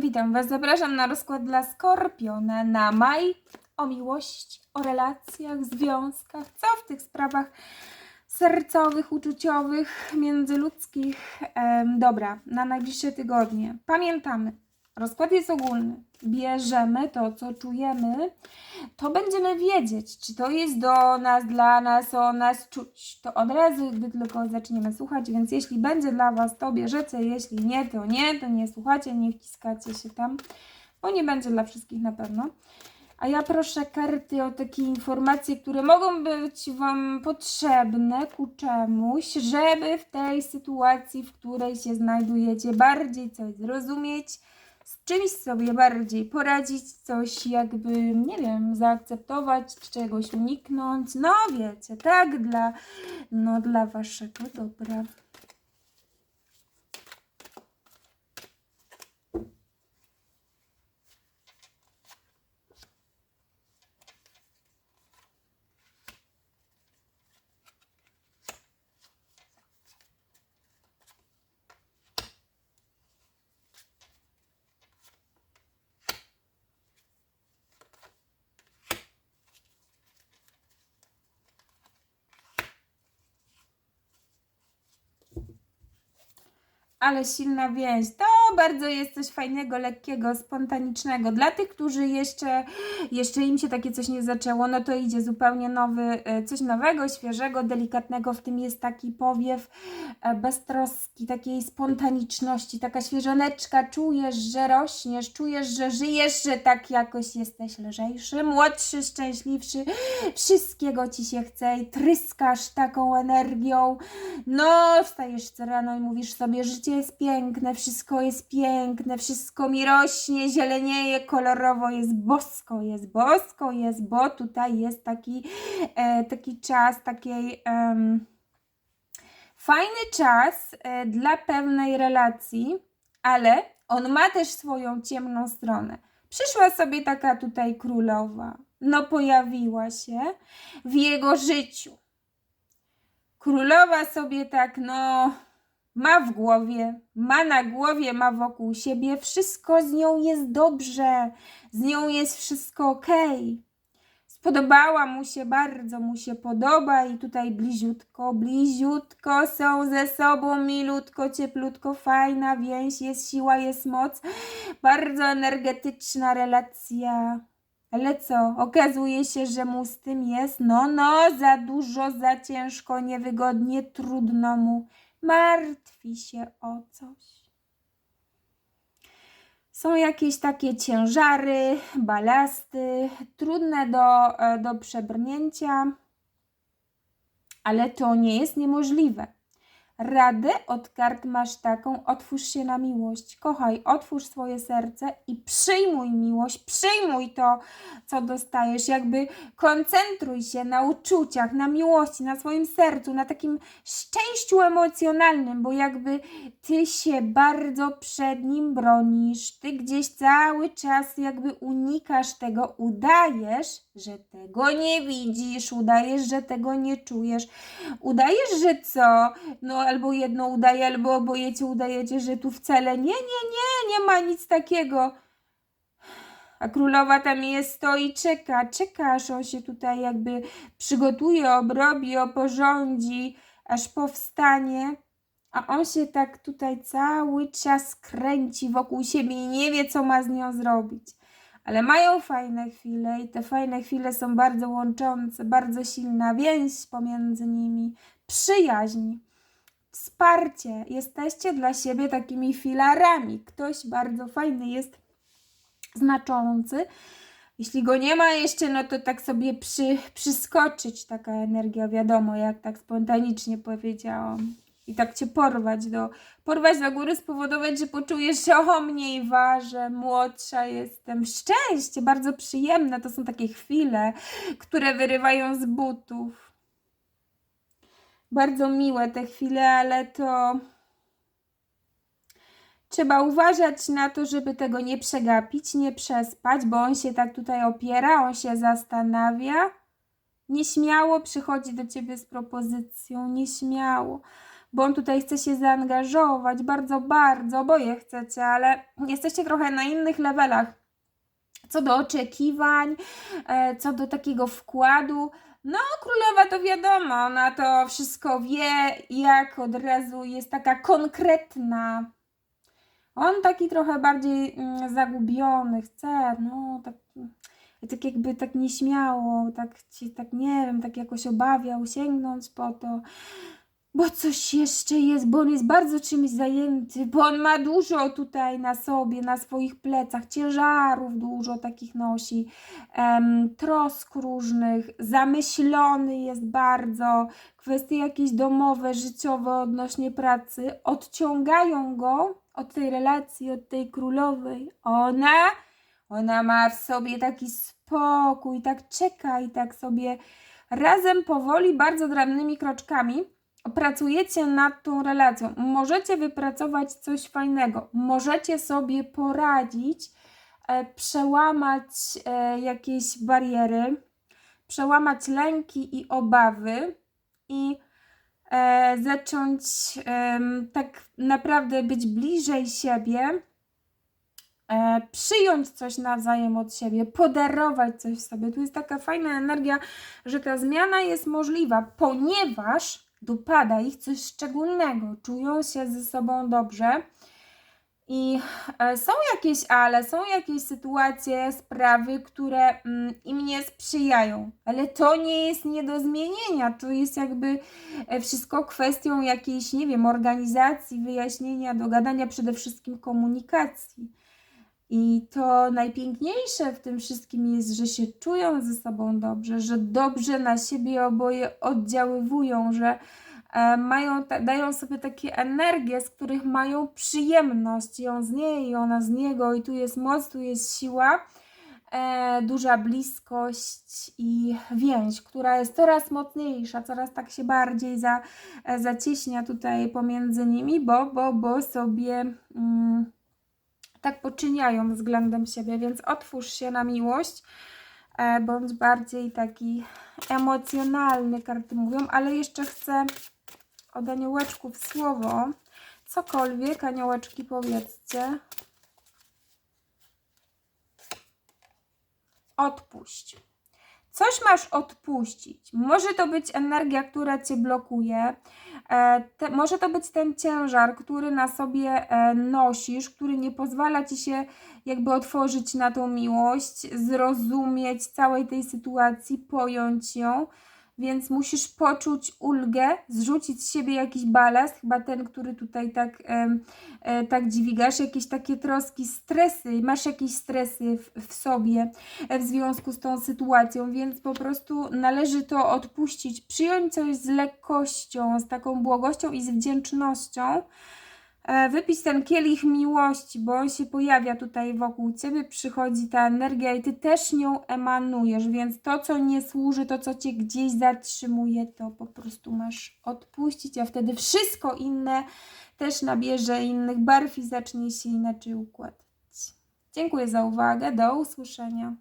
Witam Was, zapraszam na rozkład dla Skorpiona na maj o miłości, o relacjach, związkach, co w tych sprawach sercowych, uczuciowych, międzyludzkich. Dobra, na najbliższe tygodnie. Pamiętamy, rozkład jest ogólny. Bierzemy to, co czujemy, to będziemy wiedzieć, czy to jest do nas, dla nas, o nas czuć. To od razu, gdy tylko zaczniemy słuchać, więc jeśli będzie dla Was, to bierzecie, jeśli nie, to nie, to nie słuchacie, nie wciskacie się tam, bo nie będzie dla wszystkich na pewno. A ja proszę karty o takie informacje, które mogą być Wam potrzebne ku czemuś, żeby w tej sytuacji, w której się znajdujecie, bardziej coś zrozumieć, czymś sobie bardziej poradzić, coś jakby, nie wiem, zaakceptować, czegoś uniknąć. No wiecie, tak, dla, no, dla Waszego dobra. Ale silna więź. To bardzo jest coś fajnego, lekkiego, spontanicznego. Dla tych, którzy jeszcze, jeszcze im się takie coś nie zaczęło, no to idzie zupełnie nowy, e, coś nowego, świeżego, delikatnego. W tym jest taki powiew e, beztroski, takiej spontaniczności, taka świeżoneczka. Czujesz, że rośniesz, czujesz, że żyjesz, że tak jakoś jesteś lżejszy, młodszy, szczęśliwszy. Wszystkiego ci się chce i tryskasz taką energią. No, wstajesz co rano i mówisz sobie, życie jest piękne, wszystko jest piękne, wszystko mi rośnie, zielenieje, kolorowo, jest bosko, jest bosko, jest, bo tutaj jest taki, e, taki czas takiej... em, fajny czas e, dla pewnej relacji, ale on ma też swoją ciemną stronę. Przyszła sobie taka tutaj królowa, no pojawiła się w jego życiu. Królowa sobie tak, no, ma w głowie, ma na głowie, ma wokół siebie, wszystko z nią jest dobrze, z nią jest wszystko okej. Spodobała mu się, bardzo mu się podoba. I tutaj bliziutko, bliziutko są ze sobą, milutko, cieplutko, fajna więź, jest siła, jest moc, bardzo energetyczna relacja. Ale co, okazuje się, że mu z tym jest, no, no, za dużo, za ciężko, niewygodnie, trudno mu, martwi się o coś. Są jakieś takie ciężary, balasty, trudne do, e, do przebrnięcia, ale to nie jest niemożliwe. Radę od kart masz taką, otwórz się na miłość. Kochaj, otwórz swoje serce i przyjmuj miłość, przyjmuj to, co dostajesz. Jakby koncentruj się na uczuciach, na miłości, na swoim sercu, na takim szczęściu emocjonalnym, bo jakby ty się bardzo przed nim bronisz. Ty gdzieś cały czas jakby unikasz tego, udajesz, że tego nie widzisz, udajesz, że tego nie czujesz. Udajesz, że co? No albo jedno udaje, albo oboje cię udajecie, że tu wcale nie, nie, nie, nie ma nic takiego. A królowa tam jest, stoi, czeka, czeka, aż on się tutaj jakby przygotuje, obrobi, oporządzi, aż powstanie. A on się tak tutaj cały czas kręci wokół siebie i nie wie, co ma z nią zrobić. Ale mają fajne chwile i te fajne chwile są bardzo łączące, bardzo silna więź pomiędzy nimi, przyjaźń wsparcie. Jesteście dla siebie takimi filarami. Ktoś bardzo fajny jest, znaczący. Jeśli go nie ma jeszcze, no to tak sobie przy, przyskoczyć taka energia, wiadomo, jak tak spontanicznie powiedziałam. I tak cię porwać do, porwać do góry, spowodować, że poczujesz się o mniej ważę, młodsza jestem. Szczęście, bardzo przyjemne. To są takie chwile, które wyrywają z butów bardzo miłe te chwile, ale to trzeba uważać na to, żeby tego nie przegapić, nie przespać, bo on się tak tutaj opiera, on się zastanawia. Nieśmiało przychodzi do ciebie z propozycją, nieśmiało. bo on tutaj chce się zaangażować bardzo, bardzo, oboje chcecie, ale jesteście trochę na innych levelach. Co do oczekiwań, e, co do takiego wkładu, no, królowa to wiadomo, ona to wszystko wie, jak od razu jest taka konkretna. On taki trochę bardziej mm, zagubiony, chce, no, tak, tak jakby tak nieśmiało, tak, tak nie wiem, tak jakoś obawiał sięgnąć po to bo coś jeszcze jest, bo on jest bardzo czymś zajęty, bo on ma dużo tutaj na sobie, na swoich plecach, ciężarów dużo takich nosi, em, trosk różnych, zamyślony jest bardzo, kwestie jakieś domowe, życiowe odnośnie pracy. Odciągają go od tej relacji, od tej królowej. Ona, ona ma w sobie taki spokój, tak czeka i tak sobie razem powoli, bardzo drobnymi kroczkami pracujecie nad tą relacją, możecie wypracować coś fajnego, możecie sobie poradzić, e, przełamać e, jakieś bariery, przełamać lęki i obawy i e, zacząć tak naprawdę być bliżej siebie, przyjąć coś nawzajem od siebie, podarować coś sobie. Tu jest taka fajna energia, że ta zmiana jest możliwa, ponieważ dopada ich coś szczególnego, czują się ze sobą dobrze. I e, są jakieś ale, są jakieś sytuacje, sprawy, które mm, im nie sprzyjają, ale to nie jest nie do zmienienia. To jest jakby e, wszystko kwestią jakiejś, nie wiem, organizacji, wyjaśnienia, dogadania, przede wszystkim komunikacji. I to najpiękniejsze w tym wszystkim jest, że się czują ze sobą dobrze, że dobrze na siebie oboje oddziaływują, że e, mają, dają sobie takie energie, z których mają przyjemność. I on z niej, i ona z niego, i tu jest moc, tu jest siła, e, duża bliskość i więź, która jest coraz mocniejsza, coraz tak się bardziej za, e, zacieśnia tutaj pomiędzy nimi, bo, bo, bo sobie. Mm, tak poczyniają względem siebie, więc otwórz się na miłość, e, bądź bardziej taki emocjonalny, karty mówią, ale jeszcze chcę od aniołeczków słowo, cokolwiek, aniołeczki powiedzcie. Odpuść. Coś masz odpuścić. Może to być energia, która cię blokuje. E, te, może to być ten ciężar, który na sobie e, nosisz, który nie pozwala ci się jakby otworzyć na tą miłość, zrozumieć całej tej sytuacji, pojąć ją więc musisz poczuć ulgę, zrzucić z siebie jakiś balast, chyba ten, który tutaj tak, e, tak dźwigasz, jakieś takie troski, stresy, masz jakieś stresy w, w sobie w związku z tą sytuacją, więc po prostu należy to odpuścić, przyjąć coś z lekkością, z taką błogością i z wdzięcznością, wypić ten kielich miłości, bo on się pojawia tutaj wokół ciebie, przychodzi ta energia i ty też nią emanujesz, więc to, co nie służy, to, co cię gdzieś zatrzymuje, to po prostu masz odpuścić, a wtedy wszystko inne też nabierze innych barw i zacznie się inaczej układać. Dziękuję za uwagę, do usłyszenia.